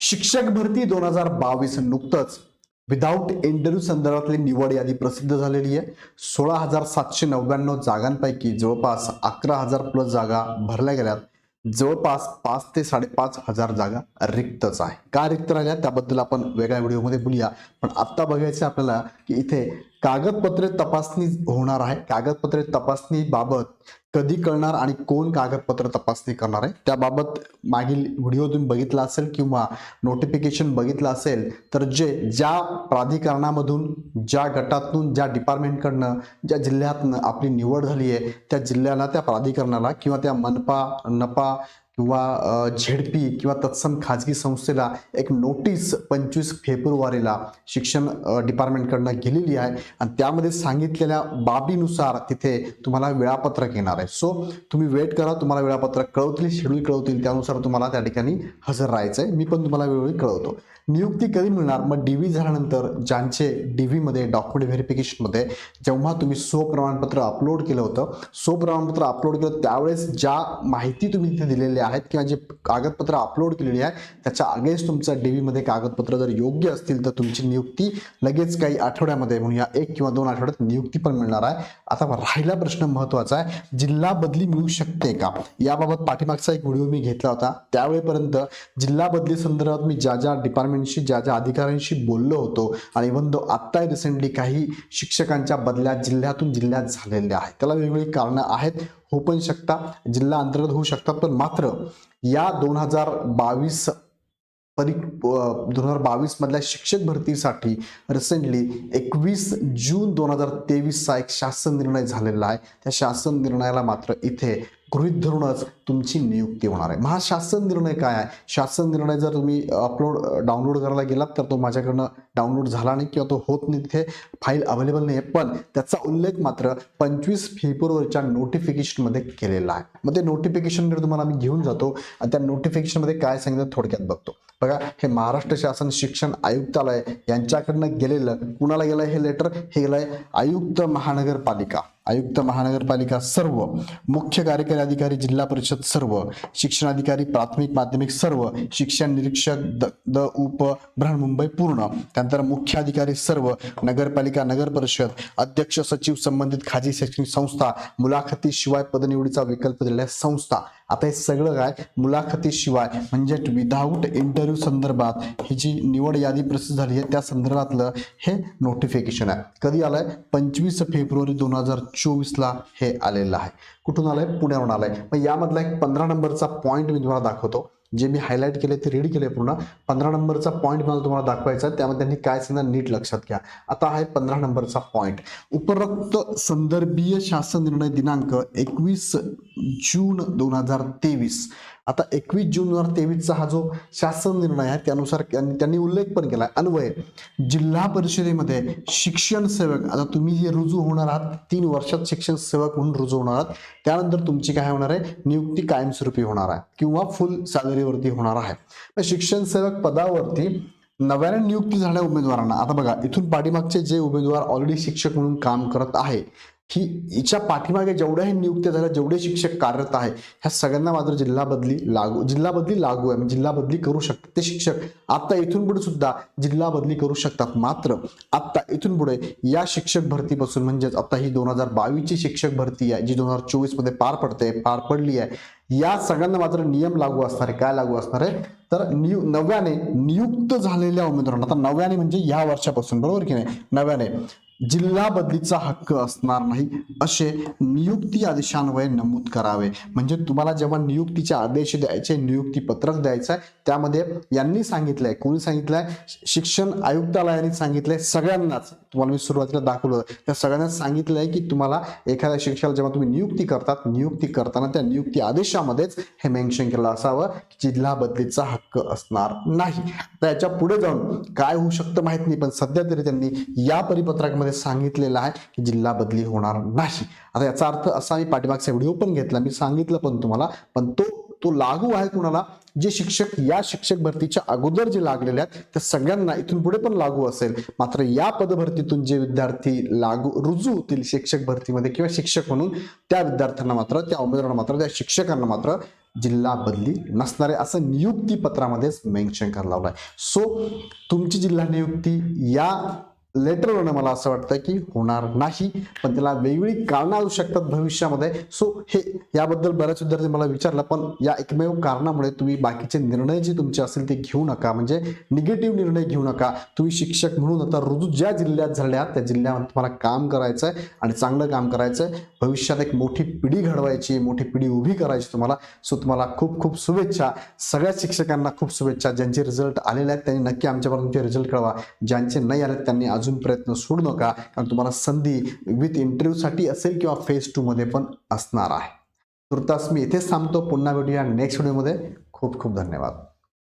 शिक्षक भरती दोन हजार बावीस नुकतंच विदाऊट इंटरव्ह्यू संदर्भातली निवड यादी प्रसिद्ध झालेली आहे. सोळा हजार सातशे नव्याण्णव जागांपैकी जवळपास अकरा हजार प्लस जागा भरल्या गेल्यात. जवळपास पाच ते साडेपाच हजार जागा रिक्तच आहे. का रिक्त राहिल्या? त्याबद्दल आपण वेगळ्या व्हिडिओमध्ये बोलूया. पण आत्ता बघायचं आहे आपल्याला की इथे कागदपत्रे तपासणी होणार आहे. कागदपत्रे तपासणीबाबत कधी कळणार आणि कोण कागदपत्र तपासणी करणार आहे? त्याबाबत मागील व्हिडिओ तुम्ही बघितला असेल किंवा नोटिफिकेशन बघितलं असेल तर जे ज्या प्राधिकरणामधून ज्या गटातून ज्या डिपार्टमेंटकडनं ज्या जिल्ह्यातनं आपली निवड झाली आहे त्या जिल्ह्याला त्या प्राधिकरणाला किंवा त्या मनपा नपा किंवा झेडपी किंवा तत्सम खाजगी संस्थेला एक नोटीस पंचवीस फेब्रुवारीला शिक्षण डिपार्टमेंटकडनं गेलेली आहे आणि त्यामध्ये सांगितलेल्या बाबीनुसार तिथे तुम्हाला वेळापत्रक येणार आहे. सो तुम्ही वेट करा तुम्हाला वेळापत्रक कळवतील शेड्यूल कळवतील त्यानुसार तुम्हाला त्या ठिकाणी हजर राहायचं आहे मी पण तुम्हाला वेळोवेळी कळवतो. नियुक्ती कधी मिळणार? मग डी व्ही झाल्यानंतर ज्यांचे डी व्हीमध्ये डॉक्युमेंट व्हेरिफिकेशनमध्ये जेव्हा तुम्ही सो प्रमाणपत्र अपलोड केलं होतं सो प्रमाणपत्र अपलोड केलं त्यावेळेस ज्या माहिती तुम्ही तिथे दिलेल्या आहेत किंवा जे कागदपत्र अपलोड केलेली आहे त्याच्या अगेन्स्ट तुमचं डी व्हीमध्ये कागदपत्र जर योग्य असतील तर तुमची नियुक्ती लगेच काही आठवड्यामध्ये म्हणूया एक किंवा दोन आठवड्यात नियुक्ती पण मिळणार आहे. आता राहिला प्रश्न महत्त्वाचा आहे जिल्हा बदली मिळू शकते का? याबाबत पाठीमागचा एक व्हिडिओ मी घेतला होता. त्यावेळेपर्यंत जिल्हा बदली संदर्भात मी ज्या ज्या डिपार्टमेंटशी ज्या ज्या अधिकाऱ्यांशी बोललो होतो आणि इव्हन दो आत्ता रिसेंटली काही शिक्षकांच्या बदल्या जिल्ह्यातून जिल्ह्यात झालेल्या आहेत. त्याला वेगवेगळी कारणं आहेत. हो पण शकता जिल्हा अंतर्गत होऊ शकतात पण मात्र या दोन हजार बावीस परी दोन हजार बावीस मधल्या शिक्षक भरतीसाठी रिसेंटली एकवीस जून दोन हजार तेवीसचा एक शासन निर्णय झालेला आहे. त्या शासन निर्णयाला मात्र इथे गृहित धरूनच तुमची नियुक्ती होणार आहे. महा शासन निर्णय काय आहे? शासन निर्णय जर तुम्ही अपलोड डाउनलोड करायला गेलात तर तो माझ्याकडनं डाउनलोड झाला नाही किंवा तो होत नाही. तिथे फाईल अवेलेबल नाही आहे पण त्याचा उल्लेख मात्र पंचवीस फेब्रुवारीच्या नोटिफिकेशनमध्ये केलेला आहे. मग ते नोटिफिकेशनकडे तुम्हाला आम्ही घेऊन जातो आणि त्या नोटिफिकेशनमध्ये काय सांगितलं थोडक्यात बघतो. बघा हे महाराष्ट्र शासन शिक्षण आयुक्तालय यांच्याकडनं गेलेलं कुणाला गेलं हे लेटर हे गेलंय आयुक्त महानगरपालिका. आयुक्त महानगरपालिका सर्व मुख्य कार्यकारी अधिकारी जिल्हा परिषद सर्व शिक्षणाधिकारी प्राथमिक माध्यमिक सर्व शिक्षण निरीक्षक द द उप बृहन्मुंबई पूर्ण त्यानंतर मुख्य अधिकारी सर्व नगरपालिका नगर परिषद अध्यक्ष सचिव संबंधित खाजगी शैक्षणिक संस्था मुलाखतीशिवाय पदनिवडीचा विकल्प दिलेल्या संस्था आता हे सगळं काय? मुलाखतीशिवाय म्हणजे विदाऊट इंटरव्ह्यू संदर्भात ही जी निवड यादी प्रसिद्ध झाली आहे त्या संदर्भातलं हे नोटिफिकेशन आहे. कधी आलंय? पंचवीस फेब्रुवारी दोन हजार चोवीसला हे आलेलं आहे. कुठून आलंय? पुण्यावरून आलंय. मग यामधला एक पंधरा नंबरचा पॉईंट मी तुम्हाला दाखवतो. जे मी हायलाईट केले ते रीड केले पूर्ण. पंधरा नंबरचा पॉईंट मला तुम्हाला दाखवायचा आहे. त्यामध्ये त्यांनी काय सांगितलं नीट लक्षात घ्या. आता आहे पंधरा नंबरचा पॉईंट उपरोक्त संदर्भीय शासन निर्णय दिनांक एकवीस जून दोन हजार तेवीस. आता एकवीस जून दोन हजार तेवीसचा हा जो शासन निर्णय आहे त्यानुसार त्यांनी त्यांनी उल्लेख पण केला अन्वय जिल्हा परिषदेमध्ये शिक्षण सेवक आता तुम्ही जे रुजू होणार आहात तीन वर्षात शिक्षण सेवक म्हणून रुजू होणार आहात त्यानंतर तुमची काय होणार आहे? नियुक्ती कायमस्वरूपी होणार आहे किंवा फुल सॅलरीवरती होणार आहे. शिक्षण सेवक पदावरती नव्याने नियुक्ती झाल्या उमेदवारांना. आता बघा इथून पाठीमागचे जे उमेदवार ऑलरेडी शिक्षक म्हणून काम करत आहे ही हिच्या पाठीमागे जेवढ्याही नियुक्त्या झाल्या जेवढे शिक्षक कार्यरत आहे ह्या सगळ्यांना मात्र जिल्हा बदली लागू जिल्हा बदली लागू आहे. म्हणजे जिल्हा बदली करू शकतात ते शिक्षक. आता इथून पुढे सुद्धा जिल्हा बदली करू शकतात. मात्र आता इथून पुढे या शिक्षक भरतीपासून म्हणजेच आता ही दोन हजार बावीसची शिक्षक भरती आहे जी दोन हजार चोवीसमध्ये पार पडते पार पडली आहे या सगळ्यांना मात्र नियम लागू असणार आहे. काय लागू असणार आहे? तर नियु नव्याने नियुक्त झालेल्या उमेदवारांना आता नव्याने म्हणजे या वर्षापासून बरोबर की नाही? नव्याने जिल्हा बदलीचा हक्क असणार नाही असे नियुक्ती आदेशान्वये नमूद करावे. म्हणजे तुम्हाला जेव्हा नियुक्तीचे आदेश द्यायचे नियुक्ती पत्रक द्यायचं आहे त्यामध्ये यांनी सांगितलंय कोणी सांगितलंय? शिक्षण आयुक्तालयाने सांगितलंय सगळ्यांनाच. तुम्हाला मी सुरुवातीला दाखवलं. त्या सगळ्यांनाच सांगितलंय की तुम्हाला एखाद्या शिक्षकाला जेव्हा तुम्ही नियुक्ती करतात नियुक्ती करताना त्या नियुक्ती आदेशामध्येच हे मेन्शन केलं असावं की जिल्हा बदलीचा हक्क असणार नाही. तर याच्यापुढे जाऊन काय होऊ शकतं माहीत नाही पण सध्या तरी त्यांनी या परिपत्रकामध्ये सांगितलेलं आहे की जिल्हा बदली होणार नाही. आता याचा अर्थ असा मी पाठीमागचा व्हिडिओ पण घेतला मी सांगितलं पण तुम्हाला पण तो तो लागू आहे कुणाला? जे शिक्षक या शिक्षक भरतीच्या अगोदर जे लागलेले आहेत त्या सगळ्यांना इथून पुढे पण लागू असेल. मात्र या पदभरतीतून जे विद्यार्थी लागू रुजू होतील शिक्षक भरतीमध्ये किंवा शिक्षक म्हणून त्या विद्यार्थ्यांना मात्र त्या उमेदवारांना मात्र त्या शिक्षकांना मात्र जिल्हा बदली नसणारे असं नियुक्ती पत्रामध्येच मेन्शन करायला लावलं आहे सो तुमची जिल्हा नियुक्ती या लेटरवरनं मला असं वाटतं की होणार नाही. पण त्याला वेगवेगळी कारणं असू शकतात भविष्यामध्ये. सो हे याबद्दल बऱ्याच विद्यार्थी मला विचारलं पण या एकमेव कारणामुळे तुम्ही बाकीचे निर्णय जे तुमचे असतील ते घेऊ नका. म्हणजे निगेटिव्ह निर्णय घेऊ नका. तुम्ही शिक्षक म्हणून आता रुजू ज्या जिल्ह्यात झाल्या त्या जिल्ह्यामध्ये तुम्हाला काम करायचं आहे आणि चांगलं काम करायचं आहे भविष्यात एक मोठी पिढी घडवायची मोठी पिढी उभी करायची तुम्हाला. सो तुम्हाला खूप खूप शुभेच्छा. सगळ्या शिक्षकांना खूप शुभेच्छा. ज्यांचे रिझल्ट आलेले आहेत त्यांनी नक्की आमच्यापर्यंत रिझल्ट कळवा. ज्यांचे नाही आले त्यांनी अजून प्रयत्न सोडू नका कारण तुम्हाला संधी विथ इंटरव्ह्यूसाठी असेल किंवा फेज टूमध्ये पण असणार आहे. तुर्तास मी इथेच थांबतो. पुन्हा भेटूया नेक्स्ट व्हिडिओमध्ये खूप खूप धन्यवाद.